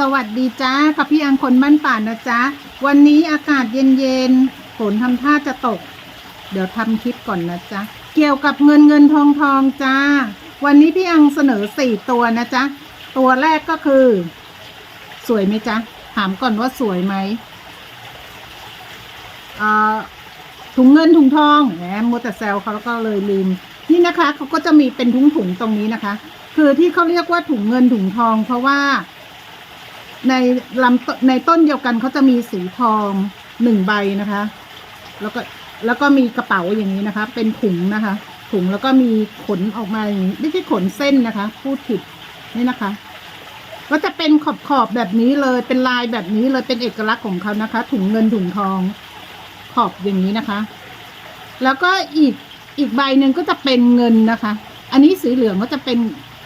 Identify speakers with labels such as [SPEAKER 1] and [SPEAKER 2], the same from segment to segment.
[SPEAKER 1] สวัสดีจ้ากับพี่อังคนบ้านป่านะจ๊ะ วันนี้อากาศเย็นๆฝนทำท่าจะตก เดี๋ยวทำคลิปก่อนนะจ๊ะ เกี่ยวกับเงินเงินทองทองจ้า วันนี้พี่อังเสนอสี่ตัวนะจ๊ะ ตัวแรกก็คือ สวยไหมจ๊ะ ถามก่อนว่าสวยไหมอ่อถุงเงินถุงทองแหมมัวแต่แซวเขาแล้วก็เลยลืม นี่นะคะเขาก็จะมีเป็นถุงถุงตรงนี้นะคะ คือที่เขาเรียกว่าถุงเงินถุงทอง เพราะว่า ในลำในต้นเดียวกันเขาจะมีสีทองหนึ่งใบนะคะ แล้วก็แล้วก็มีกระเป๋าอย่างนี้นะคะ เป็นถุงนะคะ ถุงแล้วก็มีขนออกมาอย่างนี้ไม่ใช่ขนเส้นนะคะ พูดผิดนี่นะคะ ก็จะเป็นขอบขอบแบบนี้เลยเป็นลายแบบนี้เลยเป็นเอกลักษณ์ของเขานะคะ ถุงเงินถุงทองขอบอย่างนี้นะคะ แล้วก็อีกอีกใบหนึ่งก็จะเป็นเงินนะคะ อันนี้สีเหลืองก็จะเป็น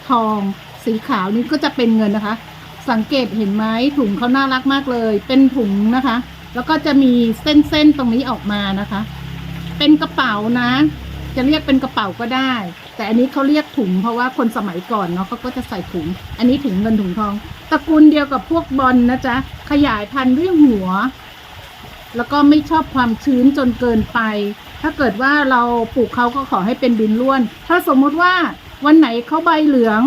[SPEAKER 1] ทอง สีขาวนี่ก็จะเป็นเงินนะคะ สังเกตเห็นไหมถุงเขาน่ารักมากเลย เป็นถุงนะคะ แล้วก็จะมีเส้นๆตรงนี้ออกมานะคะ เป็นกระเป๋านะ จะเรียกเป็นกระเป๋าก็ได้ แต่อันนี้เขาเรียกถุงเพราะว่าคนสมัยก่อนเนาะเขาก็จะใส่ถุง อันนี้ถุงเงินถุงทองตระกูลเดียวกับพวกบอลนะจ๊ะขยายพันธุ์ด้วยหัว แล้วก็ไม่ชอบความชื้นจนเกินไป ถ้าเกิดว่าเราปลูกเขาก็ขอให้เป็นดินร่วน ถ้าสมมุติว่าวันไหนเขาใบเหลือง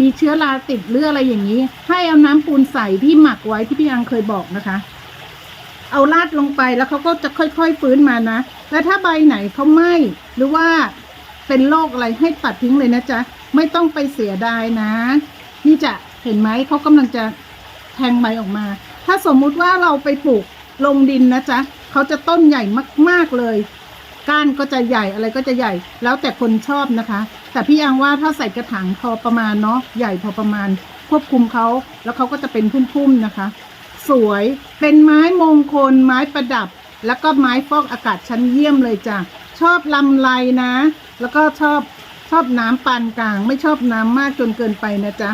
[SPEAKER 1] มีเชื้อราติดหรืออะไรอย่างนี้ ให้เอาน้ำปูนใส่ที่หมักไว้ที่พี่ยังเคยบอกนะคะ เอาราดลงไปแล้วเขาก็จะค่อยๆฟื้นมานะ แล้วถ้าใบไหนเขาไหม้หรือว่าเป็นโรคอะไรให้ตัดทิ้งเลยนะจ๊ะไม่ต้องไปเสียดายนะ นี่จะเห็นไหมเขากำลังจะแทงใบออกมา ถ้าสมมุติว่าเราไปปลูกลงดินนะจ๊ะเขาจะต้นใหญ่มากๆเลย ก้านก็จะใหญ่อะไรก็จะใหญ่ แล้วแต่คนชอบนะคะ แต่พี่ยังว่าถ้าใส่กระถางพอประมาณเนาะใหญ่พอประมาณ ควบคุมเขาแล้วเขาก็จะเป็นพุ่มๆนะคะ สวยเป็นไม้มงคล ไม้ประดับ แล้วก็ไม้ฟอกอากาศชั้นเยี่ยมเลยจ้ะชอบลำไรนะ แล้วก็ชอบชอบน้ำปานกลาง ไม่ชอบน้ำมากจนเกินไปนะจ๊ะ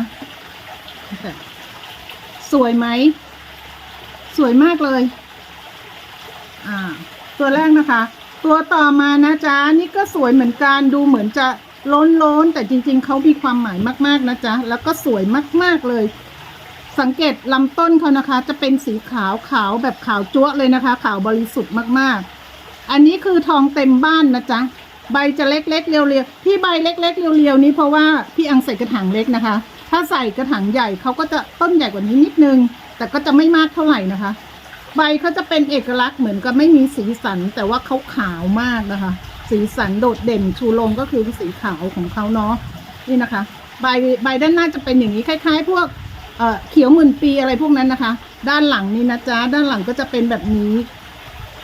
[SPEAKER 1] สวยไหม สวยมากเลย อ่า ตัวแรกนะคะ ตัวต่อมานะจ๊ะ นี่ก็สวยเหมือนกัน ดูเหมือนจะ ล้นล้นๆแต่จริงๆ เขามีความหมายมาก ๆ นะจ๊ะ แล้วก็สวยมาก ๆ เลย สังเกตลำต้นเขานะคะ จะเป็นสีขาวขาวแบบขาวจั๊วเลยนะคะ ขาวบริสุทธิ์มากๆ อันนี้คือทองเต็มบ้านนะจ๊ะ ใบจะเล็กๆเรียวๆที่ใบเล็กๆเรียวๆนี้เพราะว่าพี่อังใส่กระถางเล็กนะคะ ถ้าใส่กระถางใหญ่เขาก็จะต้นใหญ่กว่านี้นิดนึง แต่ก็จะไม่มากเท่าไหร่นะคะ ใบเขาจะเป็นเอกลักษณ์เหมือนกับไม่มีสีสัน แต่ว่าเขาขาวมากนะคะ สีสันโดดเด่นชูโรงก็คือสีขาวของเขาเนาะนี่นะคะใบใบด้านหน้าจะเป็นอย่างนี้คล้าย ๆ พวกเอ่อเขียวหมื่นปีอะไรพวกนั้นนะคะ ด้านหลังนี่นะจ๊ะด้านหลังก็จะเป็นแบบนี้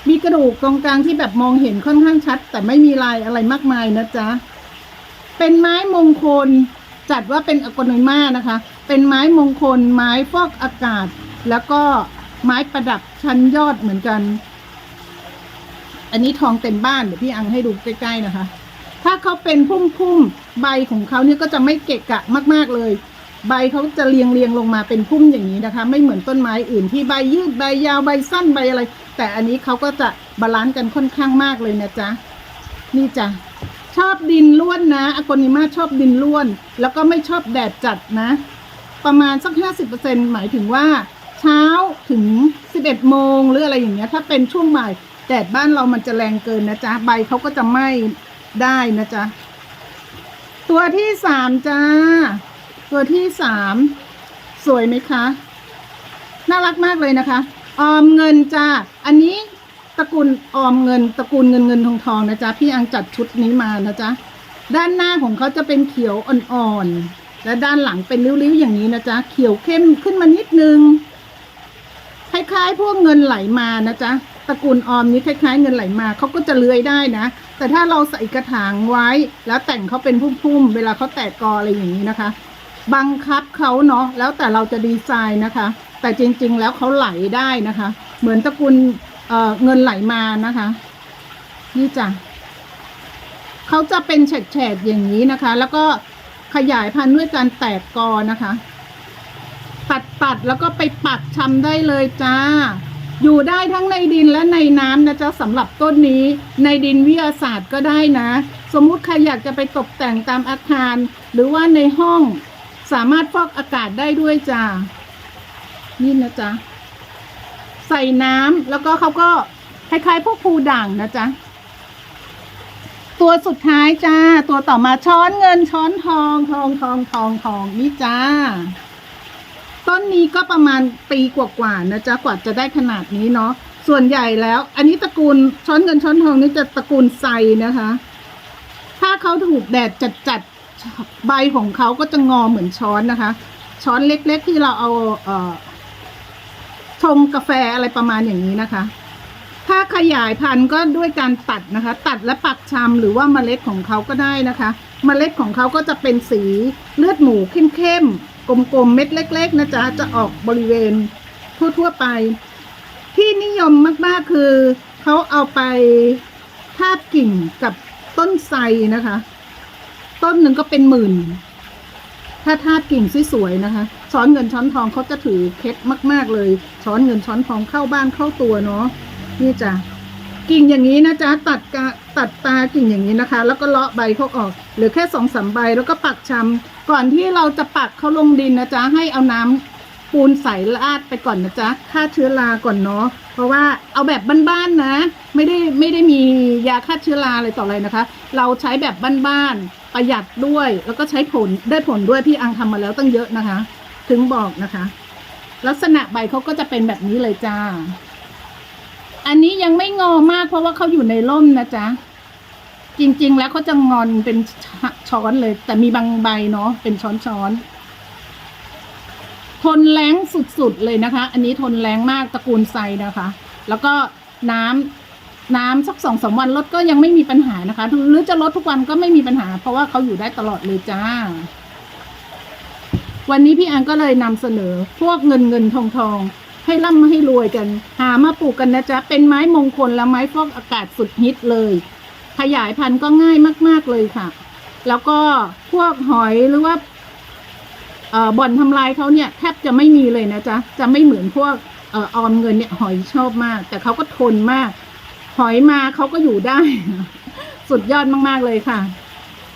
[SPEAKER 1] มีกระดูกตรงกลางที่แบบมองเห็นค่อนข้างชัด แต่ไม่มีลายอะไรมากมายนะจ๊ะเป็นไม้มงคลจัดว่าเป็นอโกนมานะคะ เป็นไม้มงคล ไม้ฟอกอากาศ แล้วก็ไม้ประดับชั้นยอดเหมือนกัน อันนี้ทองเต็มบ้านเดี๋ยวพี่อังให้ดูใกล้ๆนะคะ ถ้าเขาเป็นพุ่มๆใบของเขาเนี่ยก็จะไม่เกะกะมาก ๆเลย ใบเขาจะเรียงเรียงลงมาเป็นพุ่มอย่างนี้นะคะ ไม่เหมือนต้นไม้อื่นที่ใบยืดใบยาวใบสั้นใบอะไร แต่อันนี้เขาก็จะบาลานซ์กันค่อนข้างมากเลยนะจ๊ะนี่จ้ะชอบดินล้วนนะอากนิมาชอบดินล้วน แล้วก็ไม่ชอบแดดจัดนะ ประมาณสักห้าสิบเปอร์เซ็นหมายถึงว่า เช้าถึงสิบเอ็ดโมงหรืออะไรอย่างเงี้ย ถ้าเป็นช่วงบ่าย แดดบ้านเรามันจะแรงเกินนะจ๊ะ ใบเขาก็จะไหม้ได้นะจ๊ะ ตัวที่สามจ้า ตัวที่สามสวยไหมคะ น่ารักมากเลยนะคะ ออมเงินจ้า อันนี้ตระกูลออมเงินตระกูลเงินเงินทองทองนะจ๊ะ พี่อังจัดชุดนี้มานะจ๊ะ ด้านหน้าของเขาจะเป็นเขียวอ่อนๆ และด้านหลังเป็นริ้วๆอย่างนี้นะจ๊ะ เขียวเข้มขึ้นมานิดนึง คล้ายๆพวกเงินไหลมานะจ๊ะ ตระกูลออมนี้คล้ายๆเงินไหลมาเขาก็จะเลื้อยได้นะ แต่ถ้าเราใส่กระถางไว้ แล้วแต่งเขาเป็นพุ่มๆเวลาเขาแตกกออะไรอย่างนี้นะคะ บังคับเขาเนาะแล้วแต่เราจะดีไซน์นะคะ แต่จริงๆแล้วเขาไหลได้นะคะ เหมือนตระกูลเอ่อเงินไหลมานะคะ นี่จ้ะเขาจะเป็นแฉกๆอย่างนี้นะคะ แล้วก็ขยายพันธุ์ด้วยการแตกกอนะคะ ตัดตัดแล้วก็ไปปักชำได้เลยจ้า อยู่ได้ทั้งในดินและในน้ำนะจ๊ะสำหรับต้นนี้ ในดินวิทยาศาสตร์ก็ได้นะ สมมุติใครอยากจะไปตกแต่งตามอาคาร หรือว่าในห้องสามารถฟอกอากาศได้ด้วยจ้านี่นะจ๊ะใส่น้ำแล้วก็เขาก็คล้ายๆพวกภูด่างนะจ๊ะตัวสุดท้ายจ้า ตัวต่อมาช้อนเงินช้อนทองทองทองทองทองนี่จ้า ต้นนี้ก็ประมาณปีกว่าๆนะจ๊ะกว่าจะได้ขนาดนี้เนาะส่วนใหญ่แล้ว อันนี้ตระกูลช้อนเงินช้อนทองนี่จะตระกูลไซนะคะ ถ้าเขาถูกแดดจัดๆใบของเขาก็จะงอเหมือนช้อนนะคะ ช้อนเล็กๆที่เราเอาเอ่อชงกาแฟอะไรประมาณอย่างนี้นะคะ ถ้าขยายพันธุ์ก็ด้วยการตัดนะคะ ตัดและปักชำหรือว่าเมล็ดของเขาก็ได้นะคะ เมล็ดของเขาก็จะเป็นสีเลือดหมูเข้มๆ กลมๆเม็ดเล็ก ๆ นะจ๊ะ จะออกบริเวณทั่วๆไป ที่นิยมมากๆคือเขาเอาไปทาบกิ่งกับต้นไทรนะคะ ต้นหนึ่งก็เป็นหมื่น ถ้าทาบกิ่งสวยๆนะคะ ช้อนเงินช้อนทองเขาจะถือเคล็ดมาก ๆ เลย ช้อนเงินช้อนทองเข้าบ้านเข้าตัวเนาะนี่จ้ะกิ่งอย่างนี้นะจ๊ะตัดกะตัดตากิ่งอย่างนี้นะคะ แล้วก็เลาะใบเขาออก หลือแค่สองสามใบแล้วก็ปักชำก่อนที่เราจะปักเขาลงดินนะจ๊ะให้เอาน้ำปูนใสลาดไปก่อนนะจ๊ะฆ่าเชื้อราก่อนเนาะเพราะว่าเอาแบบบ้านๆนะ ไม่ได้ไม่ได้มียาฆ่าเชื้อราอะไรต่ออะไรนะคะ เราใช้แบบบ้านๆประหยัดด้วย แล้วก็ใช้ผลได้ผลด้วยพี่อังทำมาแล้วตั้งเยอะนะคะ ถึงบอกนะคะ ลักษณะใบเขาก็จะเป็นแบบนี้เลยจ้า อันนี้ยังไม่งอมากเพราะว่าเขาอยู่ในร่มนะจ๊ะ จริง ๆ แล้วเขาจะงอนเป็นช้อนเลย แต่มีบางใบเนาะเป็นช้อนๆทนแรงสุดๆเลยนะคะ อันนี้ทนแรงมากตระกูลไซนะคะ แล้วก็น้ำน้ำสักสองสามวันลดก็ยังไม่มีปัญหานะคะ หรือจะลดทุกวันก็ไม่มีปัญหา เพราะว่าเขาอยู่ได้ตลอดเลยจ้า วันนี้พี่อังก็เลยนำเสนอพวกเงินเงินทองทองให้ร่ำให้รวยกัน หามาปลูกกันนะจ๊ะ เป็นไม้มงคลและไม้ฟอกอากาศสุดฮิตเลย ขยายพันธุ์ก็ง่ายมาก ๆเลยค่ะ แล้วก็พวกหอยหรือว่าเอ่อบ่อนทำลายเขาเนี่ยแทบจะไม่มีเลยนะจ๊ะ จะไม่เหมือนพวกเอ่อออมเงินเนี่ยหอยชอบมาก แต่เขาก็ทนมาก หอยมาเขาก็อยู่ได้ สุดยอดมากๆเลยค่ะ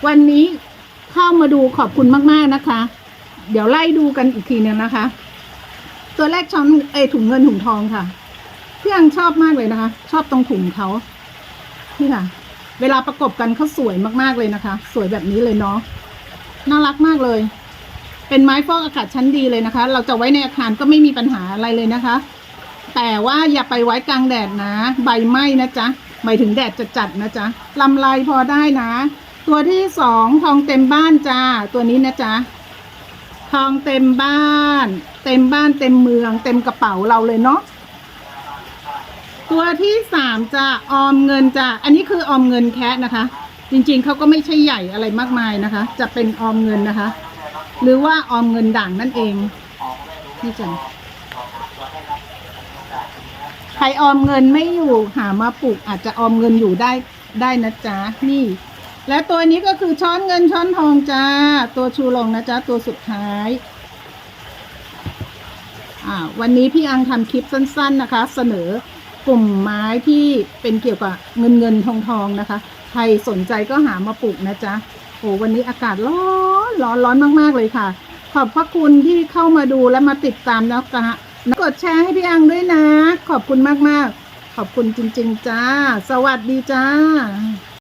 [SPEAKER 1] วันนี้เข้ามาดูขอบคุณมากๆนะคะ เดี๋ยวไล่ดูกันอีกทีนึงนะคะ ตัวแรกช้อนเอถุงเงินถุงทองค่ะ เพี่ยังชอบมากเลยนะคะ ชอบตรงถุงเขานี่ค่ะ เวลาประกบกันเขาสวยมากๆเลยนะคะ สวยแบบนี้เลยเนาะน่ารักมากเลย เป็นไม้ฟอกอากาศชั้นดีเลยนะคะ เราจะไว้ในอาคารก็ไม่มีปัญหาอะไรเลยนะคะ แต่ว่าอย่าไปไว้กลางแดดนะ ใบไหม้นะจ๊ะหมายถึงแดดจัดๆนะจ๊ะลำลายพอได้นะ ตัวที่สองทองเต็มบ้านจ้าตัวนี้นะจ๊ะทองเต็มบ้าน เต็มบ้านเต็มเมือง เต็มกระเป๋าเราเลยเนาะ ตัวที่สามจะออมเงินจะอันนี้คือออมเงินแคะนะคะ จริงๆเขาก็ไม่ใช่ใหญ่อะไรมากมายนะคะ จะเป็นออมเงินนะคะ หรือว่าออมเงินด่างนั่นเองนี่จ้ะใครออมเงินไม่อยู่หามาปลูกอาจจะออมเงินอยู่ได้ได้นะจ๊ะนี่ และตัวนี้ก็คือช้อนเงินช้อนทองจ้า ตัวชูลงนะจ๊ะตัวสุดท้ายอ่าวันนี้พี่อังทำคลิปสั้น ๆนะคะ เสนอ กลุ่มไม้ที่เป็นเกี่ยวกับเงินเงินทองทองนะคะ ใครสนใจก็หามาปลูกนะจ๊ะโอ้วันนี้อากาศร้อนร้อนร้อนมากๆเลยค่ะ ขอบพระคุณที่เข้ามาดูและมาติดตามนะคะกดแชร์ให้พี่อังด้วยนะ ขอบคุณมากๆ ขอบคุณจริง ๆ จ้า สวัสดีจ้า